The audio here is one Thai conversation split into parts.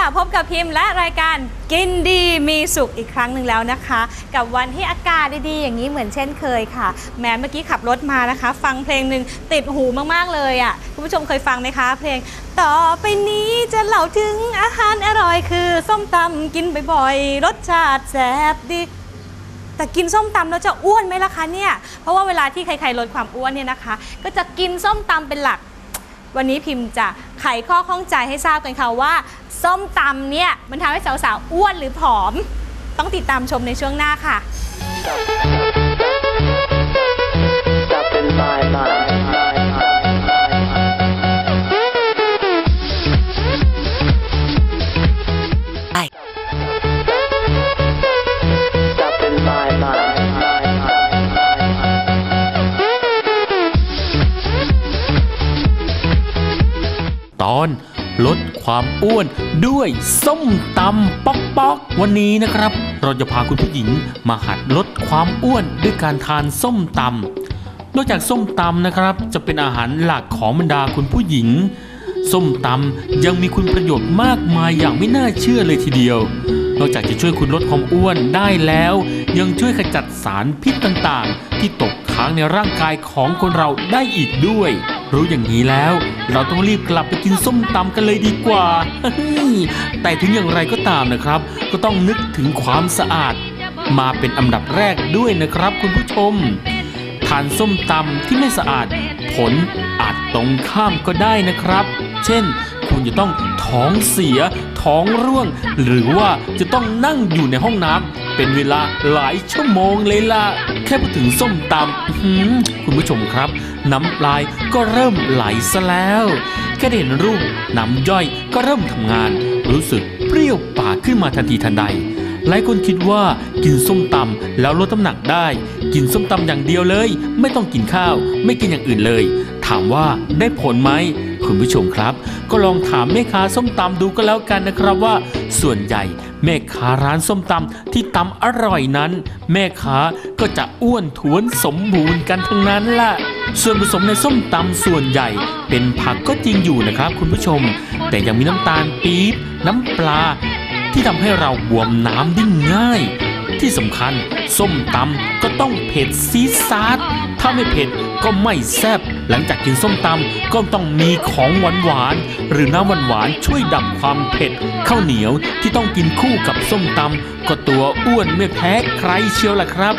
ค่ะพบกับพิมพ์และรายการกินดีมีสุขอีกครั้งหนึ่งแล้วนะคะ กับวันที่อากาศดีๆอย่างนี้เหมือนเช่นเคยค่ะ แม้เมื่อกี้ขับรถมานะคะ ฟังเพลงหนึ่งติดหูมากๆเลยอะคุณผู้ชมเคยฟังไหมคะ เพลง ต่อไปนี้จะเล่าถึงอาหารอร่อยคือ ส้มตำกินบ่อยๆรสชาติแซ่บดีแต่กินส้มตำแล้วจะอ้วนไหมล่ะคะเนี่ย เพราะว่าเวลาที่ใครๆลดความอ้วนเนี่ยนะคะ ก็จะกินส้มตำเป็นหลัก วันนี้พิมพ์จะไขข้อข้องใจให้ทราบกันค่ะว่า ส้มตำเนี่ยมันทำให้สาวๆอ้วนหรือผอม ต้องติดตามชมในช่วงหน้าค่ะ ลดความอ้วนด้วยส้มตำป๊อกป๊อกวันนี้นะครับ เราจะพาคุณผู้หญิงมาหัดลดความอ้วนด้วยการทานส้มตำนอกจากส้มตำนะครับ จะเป็นอาหารหลักของบรรดาคุณผู้หญิง ส้มตำยังมีคุณประโยชน์มากมายอย่างไม่น่าเชื่อเลยทีเดียวนอกจากจะช่วยคุณลดความอ้วนได้แล้ว ยังช่วยขจัดสารพิษต่างๆ ที่ตกค้างในร่างกายของคนเราได้อีกด้วย รู้อย่างนี้แล้ว เราต้องรีบกลับไปกินส้มตำกันเลยดีกว่า แต่ถึงอย่างไรก็ตามนะครับ ก็ต้องนึกถึงความสะอาด มาเป็นอันดับแรกด้วยนะครับคุณผู้ชม ทานส้มตำที่ไม่สะอาด ผลอาจตรงข้ามก็ได้นะครับ เช่น คุณจะต้องท้องเสีย ท้องร่วง หรือว่าจะต้องนั่งอยู่ในห้องน้ำเป็นเวลาหลายชั่วโมงเลยล่ะ แค่พูดถึงส้มตำคุณผู้ชมครับ น้ำลายก็เริ่มไหลซะแล้วแค่ได้เห็นรูปน้ำย่อยก็เริ่มทำงาน รู้สึกเปรี้ยวปากขึ้นมาทันทีทันใดหลายคนคิดว่ากินส้มตำแล้วลดน้ำหนักได้ กินส้มตำอย่างเดียวเลย ไม่ต้องกินข้าว ไม่กินอย่างอื่นเลย ถามว่าได้ผลไหมคุณผู้ชมครับ ก็ลองถามแม่ค้าส้มตำดูก็แล้วกันนะครับว่า ส่วนใหญ่ แม่ค้าร้านส้มตำที่ตำอร่อยนั้น แม่ค้าก็จะอ้วนท้วนสมบูรณ์กันทั้งนั้นล่ะ ส่วนผสมในส้มตำส่วนใหญ่ เป็นผักก็จริงอยู่นะครับคุณผู้ชม แต่ยังมีน้ำตาลปี๊บน้ำปลา ที่ทำให้เราบวมน้ำได้ง่าย ที่สำคัญส้มตำก็ต้องเผ็ดซีซาดถ้าไม่เผ็ดก็ไม่แซ่บ หลังจากกินส้มตำก็ต้องมีของหวานหวานหรือน้ำหวานหวานช่วยดับความเผ็ดข้าวเหนียวที่ต้องกินคู่กับส้มตำก็ตัวอ้วนไม่แพ้ใครเชียวล่ะครับ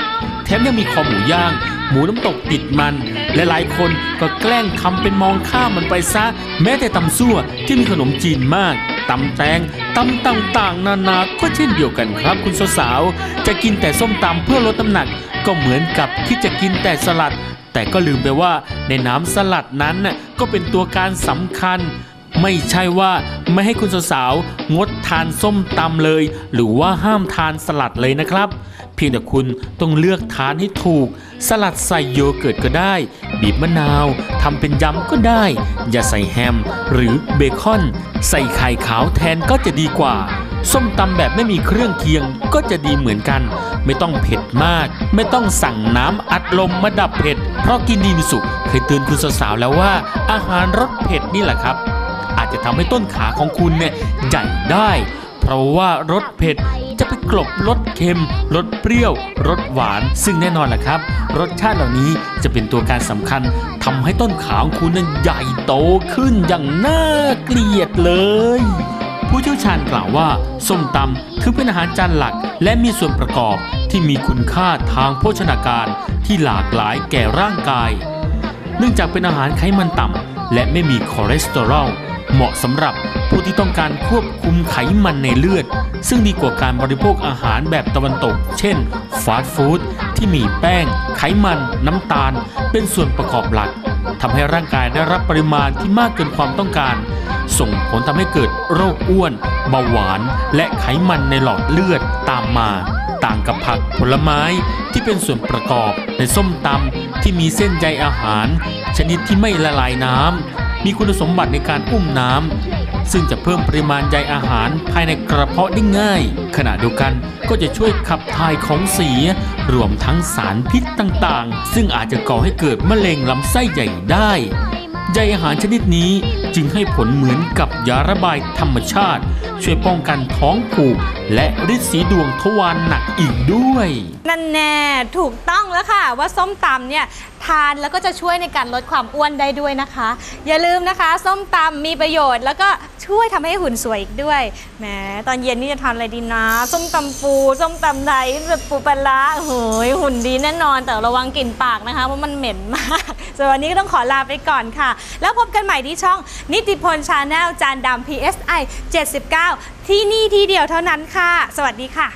แถมยังมีคอหมูย่าง หมูน้ำตกติดมัน และหลายคนก็แกล้งทำเป็นมองข้ามมันไปซะ แม้แต่ตำซั่วที่มีขนมจีนมากตำแตงตำต่างๆ นานาก็เช่นเดียวกันครับคุณสาวๆจะกินแต่ส้มตำเพื่อลดน้ำหนัก ก็เหมือนกับที่จะกินแต่สลัด แต่ก็ลืมไปว่าในน้ำสลัดนั้นก็เป็นตัวการสำคัญ ไม่ใช่ว่าไม่ให้คุณสาวๆงดทานส้มตำเลย หรือว่าห้ามทานสลัดเลยนะครับ เพียงแต่คุณต้องเลือกทานให้ถูก สลัดใส่โยเกิร์ตก็ได้ บีบมะนาวทำเป็นยำก็ได้ อย่าใส่แฮม หรือเบคอน ใส่ไข่ขาวแทนก็จะดีกว่า ส้มตำแบบไม่มีเครื่องเคียงก็จะดีเหมือนกัน ไม่ต้องเผ็ดมาก ไม่ต้องสั่งน้ำอัดลมมาดับเผ็ด เพราะกินดีมีสุขเคยเตือนคุณสาวๆแล้วว่าอาหารรสเผ็ดนี่แหละครับ จะทำให้ต้นขาของคุณเนี่ยใหญ่ได้ เพราะว่ารสเผ็ดจะไปกลบรสเค็มรสเปรี้ยวรสหวาน ซึ่งแน่นอนแหละครับ รสชาติเหล่านี้จะเป็นตัวการสำคัญทำให้ต้นขาของคุณนั้นใหญ่โตขึ้นอย่างน่าเกลียดเลย ผู้เชี่ยวชาญกล่าวว่าส้มตำถือเป็นอาหารจานหลัก และมีส่วนประกอบที่มีคุณค่าทางโภชนาการที่หลากหลายแก่ร่างกาย เนื่องจากเป็นอาหารไขมันต่ำและไม่มีคอเลสเตอรอล เหมาะสำหรับผู้ที่ต้องการควบคุมไขมันในเลือด ซึ่งดีกว่าการบริโภคอาหารแบบตะวันตก เช่นฟาสต์ฟู้ดที่มีแป้ง ไขมัน น้ำตาล เป็นส่วนประกอบหลักทำให้ร่างกายได้รับปริมาณที่มากเกินความต้องการ ส่งผลทำให้เกิดโรคอ้วน เบาหวาน และไขมันในหลอดเลือดตามมา ต่างกับผักผลไม้ที่เป็นส่วนประกอบในส้มตำที่มีเส้นใยอาหาร ชนิดที่ไม่ละลายน้ำ มีคุณสมบัติในการอุ้มน้ำซึ่งจะเพิ่มปริมาณใยอาหารภายในกระเพาะได้ง่าย ขณะเดียวกันก็จะช่วยขับถ่ายของเสีย รวมทั้งสารพิษต่างๆ ซึ่งอาจจะก่อให้เกิดมะเร็งลำไส้ใหญ่ได้ใยอาหารชนิดนี้จึงให้ผลเหมือนกับยาระบายธรรมชาติ ช่วยป้องกันท้องผูก และฤทธิ์สีดวงทวารหนักอีกด้วย นั่นแน่ถูกต้องแล้วค่ะ ว่าส้มตำเนี่ยทานแล้วก็จะช่วยในการลดความอ้วนได้ด้วยนะคะ อย่าลืมนะคะ ส้มตำมีประโยชน์ แล้วก็ช่วยทำให้หุ่นสวยอีกด้วยแหมตอนเย็นนี่จะทานอะไรดีนะ ส้มตำปูส้มตำไทยแบบปูปลาโอ้ยหุ่นดีแน่นอน แต่ระวังกลิ่นปากนะคะเพราะมันเหม็นมากส่วนวันนี้ก็ต้องขอลาไปก่อนค่ะ แล้วพบกันใหม่ที่ช่องนิติพลชาแนลจานดำ PSI 79 ที่นี่ที่เดียวเท่านั้นค่ะค่ะ สวัสดีค่ะ